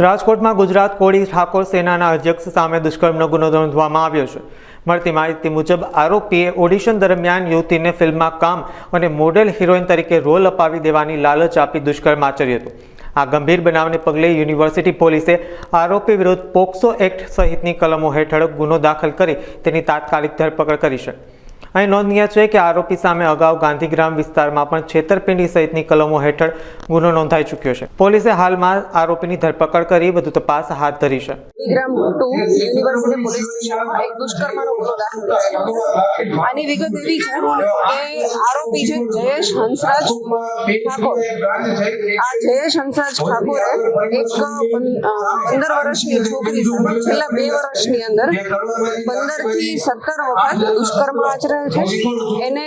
રાજકોટમાં ગુજરાત કોળી ઠાકોર સેનાના અધ્યક્ષ સામે દુષ્કર્મનો ગુનો નોંધવામાં આવ્યો છે. મળતી માહિતી મુજબ, આરોપીએ ઓડિશન દરમિયાન યુવતીને ફિલ્મમાં કામ અને મોડેલ હિરોઈન તરીકે રોલ અપાવી દેવાની લાલચ આપી દુષ્કર્મ આચર્યું હતું. આ ગંભીર બનાવને પગલે યુનિવર્સિટી પોલીસે આરોપી વિરુદ્ધ પોક્સો એક્ટ સહિતની કલમો હેઠળ ગુનો દાખલ કરી તેની તાત્કાલિક ધરપકડ કરી છે. અહીં નોંધનીય છે કે આરોપી સામે અગાઉ ગાંધીગ્રામ વિસ્તારમાં પણ છેતરપિંડી સહિતની કલમો હેઠળ ગુનો નોંધાઈ ચૂક્યો છે. પોલીસે હાલમાં આરોપીની ધરપકડ કરી વધુ તપાસ હાથ ધરી છે. આની વિગત એવી છે કે આરોપી છે જયેશ હંસરાજ ઠાકોર. આ જયેશ હંસરાજ ઠાકોરે એક પંદર વર્ષની છોકરી છેલ્લા બે વર્ષની અંદર પંદરથી સત્તર વખત દુષ્કર્મ આચરેલ છે. એને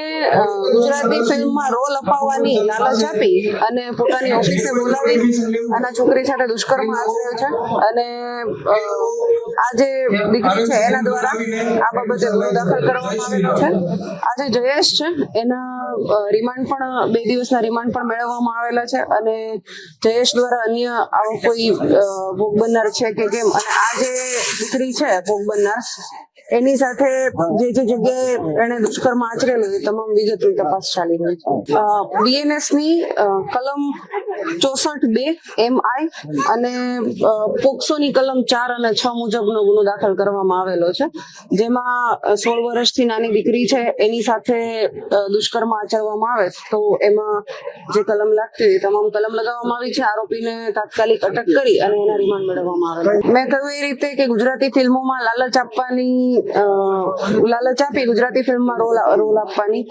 ગુજરાતી ફિલ્મમાં રોલ અપાવવાની લાલચ આપી અને પોતાની ઓફિસે બોલાવી અને છોકરી સાથે દુષ્કર્મ આચર્યો છે. અને આ જે દીકરી છે, એના દ્વારા આ બાબતે ગુનો દાખલ કરવામાં આવેલો છે. આ જે જયેશ છે, એના રિમાન્ડ પણ, બે દિવસના રિમાન્ડ પણ મેળવવામાં આવેલા છે. અને જયેશ દ્વારા અન્ય આવો કોઈ ભોગ બનનાર છે કે કેમ? અને આ જે દીકરી છે, ભોગ બનનાર એની સાથે જે જે જગ્યાએ એને દુષ્કર્મ આચરેલું એ તમામ વિગતની તપાસ ચાલી રહી છે. બીએનએસની કલમ ચોસઠ બે એમ આઈ અને પોક્સોની કલમ ચાર અને છ મુજબનો ગુનો દાખલ કરવામાં આવેલો છે. જેમાં સોળ વર્ષથી નાની દીકરી છે, એની સાથે દુષ્કર્મ આચરવામાં આવે તો એમાં જે કલમ લાગતી હોય તમામ કલમ લગાવવામાં આવી છે. આરોપીને તાત્કાલિક અટક કરી અને એના રિમાન્ડ મેળવવામાં આવે મેં કહ્યું એ રીતે કે ગુજરાતી ફિલ્મોમાં લાલચ આપવાની લાલચ આપી ગુજરાતી ફિલ્મમાં રોલ રોલ આપવાની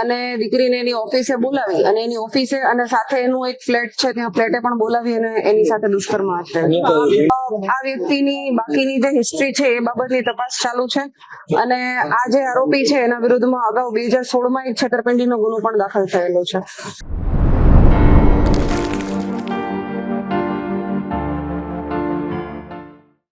અને દીકરીને એની ઓફિસે બોલાવી અને એની ઓફિસે અને સાથે એનું એક ફ્લેટ છે ત્યાં ફ્લેટે પણ બોલાવી અને એની સાથે દુષ્કર્મ આચરે આ વ્યક્તિની બાકીની જે હિસ્ટ્રી છે એ બાબતની તપાસ ચાલુ છે અને આ જે આરોપી છે એના વિરુદ્ધમાં અગાઉ બે હજાર સોળમાં એક છેતરપિંડીનો ગુનો પણ દાખલ થયેલો છે.